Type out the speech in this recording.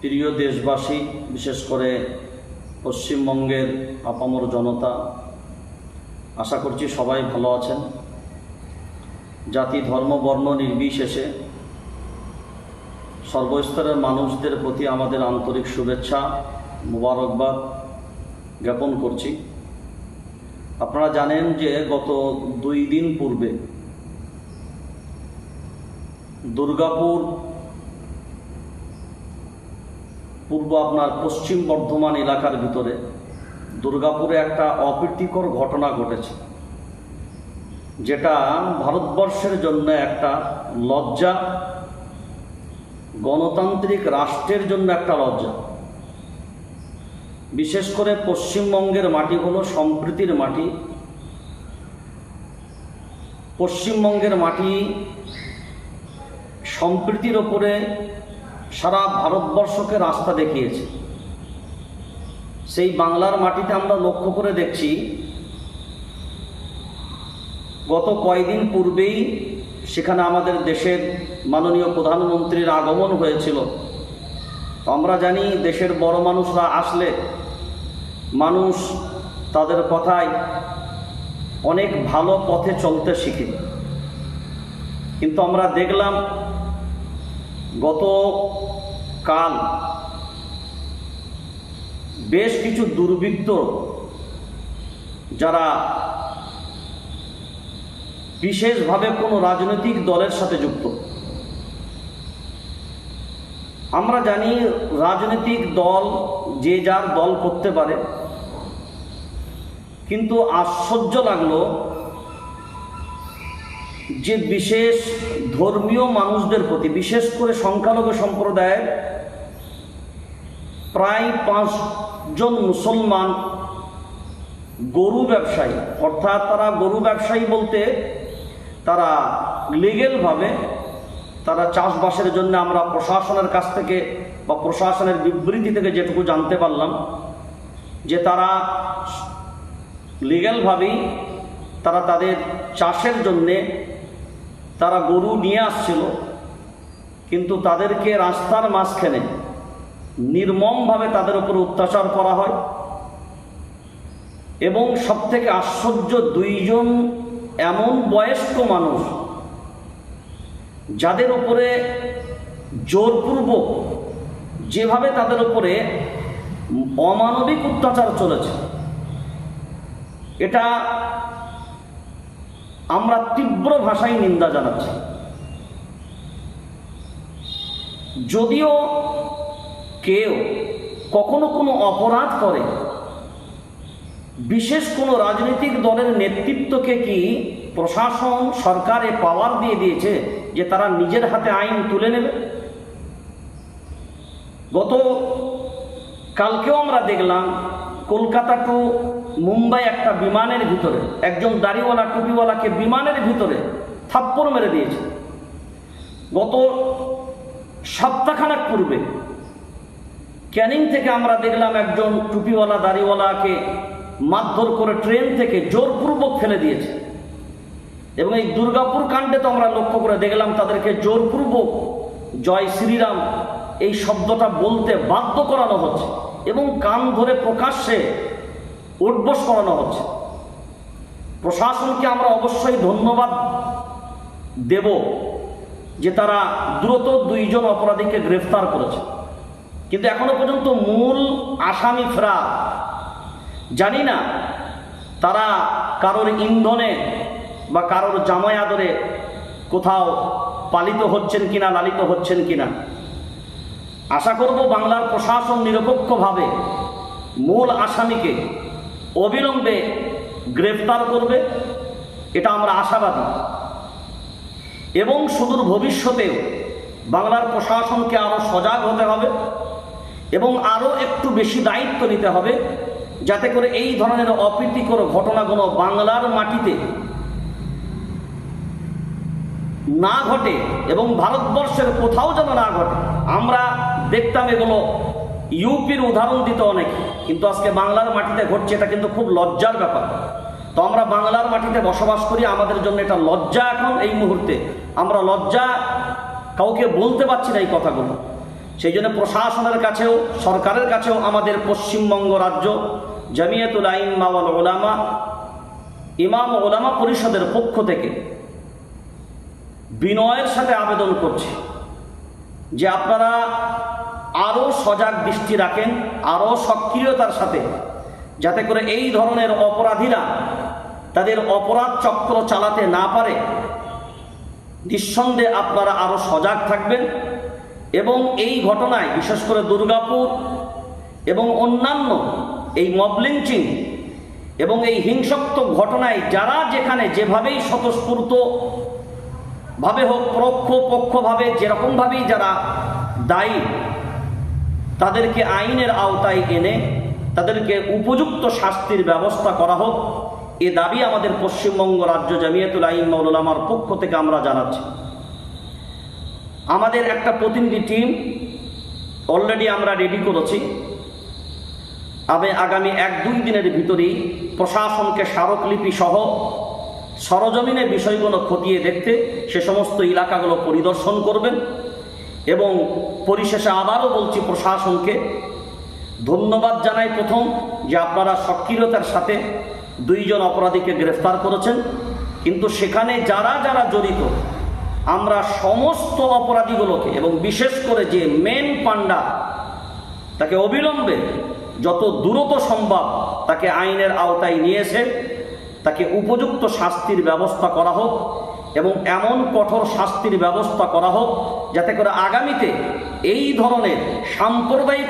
প্রিয় দেশবাসী, বিশেষ করে পশ্চিমবঙ্গের আপামর জনতা, আশা করছি সবাই ভালো আছেন। জাতি, ধর্ম, বর্ণ নির্বিশেষে সর্বস্তরের মানুষদের প্রতি আমাদের আন্তরিক শুভেচ্ছা, মোবারকবাদ জ্ঞাপন করছি। আপনারা জানেন যে গত দুই দিন পূর্বে দুর্গাপুর পূর্ব আপনার পশ্চিম বর্ধমান এলাকার ভিতরে দুর্গাপুরে একটা অপ্রীতিকর ঘটনা ঘটেছে, যেটা ভারতবর্ষের জন্য একটা লজ্জা, গণতান্ত্রিক রাষ্ট্রের জন্য একটা লজ্জা। বিশেষ করে পশ্চিমবঙ্গের মাটি হলো সম্প্রীতির মাটি। পশ্চিমবঙ্গের মাটি সম্প্রীতির ওপরে সারা ভারতবর্ষকে রাস্তা দেখিয়েছে। সেই বাংলার মাটিতে আমরা লক্ষ্য করে দেখছি, গত কয়দিন পূর্বেই সেখানে আমাদের দেশের মাননীয় প্রধানমন্ত্রীর আগমন হয়েছিল। আমরা জানি দেশের বড় মানুষরা আসলে মানুষ তাদের কথায় অনেক ভালো পথে চলতে শিখে। কিন্তু আমরা দেখলাম গত কাল বেশ কিছু দুর্বৃত্ত যারা বিশেষভাবে কোনো রাজনৈতিক দলের সাথে যুক্ত। আমরা জানি রাজনৈতিক দল যে যার দল করতে পারে, কিন্তু আশ্চর্য লাগল যে বিশেষ ধর্মীয় মানুষদের প্রতি, বিশেষ করে সংখ্যালঘু সম্প্রদায়ের প্রায় পাঁচজন মুসলমান গরু ব্যবসায়ী, অর্থাৎ তারা গরু ব্যবসায়ী বলতে তারা লিগেলভাবে তারা চাষবাসের জন্য আমরা প্রশাসনের কাছ থেকে বা প্রশাসনের বিবৃতি থেকে যেটুকু জানতে পারলাম, যে তারা লিগ্যালভাবেই তারা তাদের চাষের জন্যে তারা গরু নিয়ে আসছিল, কিন্তু তাদেরকে রাস্তার মাঝখানে নির্মমভাবে তাদের উপর অত্যাচার করা হয়। এবং সবথেকে আশ্চর্য, দুইজন এমন বয়স্ক মানুষ, যাদের উপরে জোরপূর্বক যেভাবে তাদের উপরে অমানবিক অত্যাচার চলেছে, এটা আমরা তীব্র ভাষায় নিন্দা জানাচ্ছি। যদিও কেউ কখনো কোনো অপরাধ করে, বিশেষ কোনো রাজনৈতিক দলের নেতৃত্বকে কি প্রশাসন, সরকারে পাওয়ার দিয়ে দিয়েছে যে তারা নিজের হাতে আইন তুলে নেবে? গত কালকেও আমরা দেখলাম কলকাতা টু মুম্বাই একটা বিমানের ভিতরে, একজন দাড়িওয়ালা, টুপিওয়ালাকে বিমানের ভিতরে থাপ্পড় মেরে দিয়েছে। গত সপ্তাহখানেক পূর্বে ক্যানিং থেকে আমরা দেখলাম একজন টুপিওয়ালা, দাড়িওয়ালাকে মারধর করে ট্রেন থেকে জোরপূর্বক ফেলে দিয়েছে। এবং এই দুর্গাপুর কাণ্ডে তো আমরা লক্ষ্য করে দেখলাম তাদেরকে জোরপূর্বক জয় শ্রীরাম এই শব্দটা বলতে বাধ্য করানো হচ্ছে। এবং কান ধরে প্রকাশ্যে উঠবস করানো হচ্ছে। প্রশাসনকে আমরা অবশ্যই ধন্যবাদ দেব যে তারা দ্রুত দুইজন অপরাধীকে গ্রেফতার করেছে। কিন্তু এখনও পর্যন্ত মূল আসামি ফেরা জানি না তারা কারোর ইন্ধনে বা কারোর জামাই আদরে কোথাও পালিত হচ্ছেন কিনা, লালিত হচ্ছেন কিনা। আশা করব বাংলার প্রশাসন নিরপেক্ষভাবে মূল আসামিকে অবিলম্বে গ্রেফতার করবে, এটা আমরা আশাবাদী। এবং সুদূর ভবিষ্যতেও বাংলার প্রশাসনকে আরও সজাগ হতে হবে এবং আরও একটু বেশি দায়িত্ব নিতে হবে যাতে করে এই ধরনের অপ্রীতিকর ঘটনাগুলো বাংলার মাটিতে না ঘটে এবং ভারতবর্ষের কোথাও যেন না ঘটে। আমরা দেখতাম এগুলো ইউপির উদাহরণ দিত অনেক, কিন্তু আজকে বাংলার মাটিতে ঘটছে এটা কিন্তু খুব লজ্জার ব্যাপার। তো আমরা বাংলার মাটিতে বসবাস করি, আমাদের জন্য এটা লজ্জা এখন এই মুহূর্তে। আমরা লজ্জা কাউকে বলতে পারছি না এই কথাগুলো। সেই জন্য প্রশাসনের কাছেও, সরকারের কাছেও আমাদের পশ্চিমবঙ্গ রাজ্য, জামিয়াতুল আইন মাওয়াল ওলামা ইমাম ওলামা পরিষদের পক্ষ থেকে বিনয়ের সাথে আবেদন করছে যে আপনারা আরও সজাগ দৃষ্টি রাখেন আরও সক্রিয়তার সাথে। যাতে করে এই ধরনের অপরাধীরা তাদের অপরাধ চক্র চালাতে না পারে। নিঃসন্দেহে আপনারা আরও সজাগ থাকবেন এবং এই ঘটনায়, বিশেষ করে দুর্গাপুর এবং অন্যান্য এই মবলিঞ্চিং এবং এই হিংসাত্মক ঘটনায় যারা যেখানে যেভাবেই স্বতঃস্ফূর্ত ভাবে হোক পরোক্ষ পক্ষভাবে যেরকমভাবেই যারা দায়ী তাদেরকে আইনের আওতায় এনে তাদেরকে উপযুক্ত শাস্তির ব্যবস্থা করা হোক, এ দাবি আমাদের পশ্চিমবঙ্গ রাজ্য জামিয়াতুল আইন মৌলামার পক্ষ থেকে আমরা জানাচ্ছি। আমাদের একটা প্রতিনিধি টিম অলরেডি আমরা রেডি করেছি। আমি আগামী এক দুই দিনের ভিতরেই প্রশাসনকে স্মারকলিপি সহ সরজমিনে বিষয়গুলো খতিয়ে দেখতে সে সমস্ত এলাকাগুলো পরিদর্শন করবেন। এবং পরিশেষে আবারও বলছি প্রশাসনকে ধন্যবাদ জানাই প্রথম যে আপনারা সক্রিয়তার সাথে দুইজন অপরাধীকে গ্রেফতার করেছেন। কিন্তু সেখানে যারা যারা জড়িত, আমরা সমস্ত অপরাধীগুলোকে এবং বিশেষ করে যে মেন পান্ডা তাকে অবিলম্বে যত দ্রুত সম্ভব তাকে আইনের আওতায় নিয়েছে তাকে উপযুক্ত শাস্তির ব্যবস্থা করা হোক এবং এমন কঠোর শাস্তির ব্যবস্থা করা হোক যাতে করে আগামীতে এই ধরনের সাম্প্রদায়িক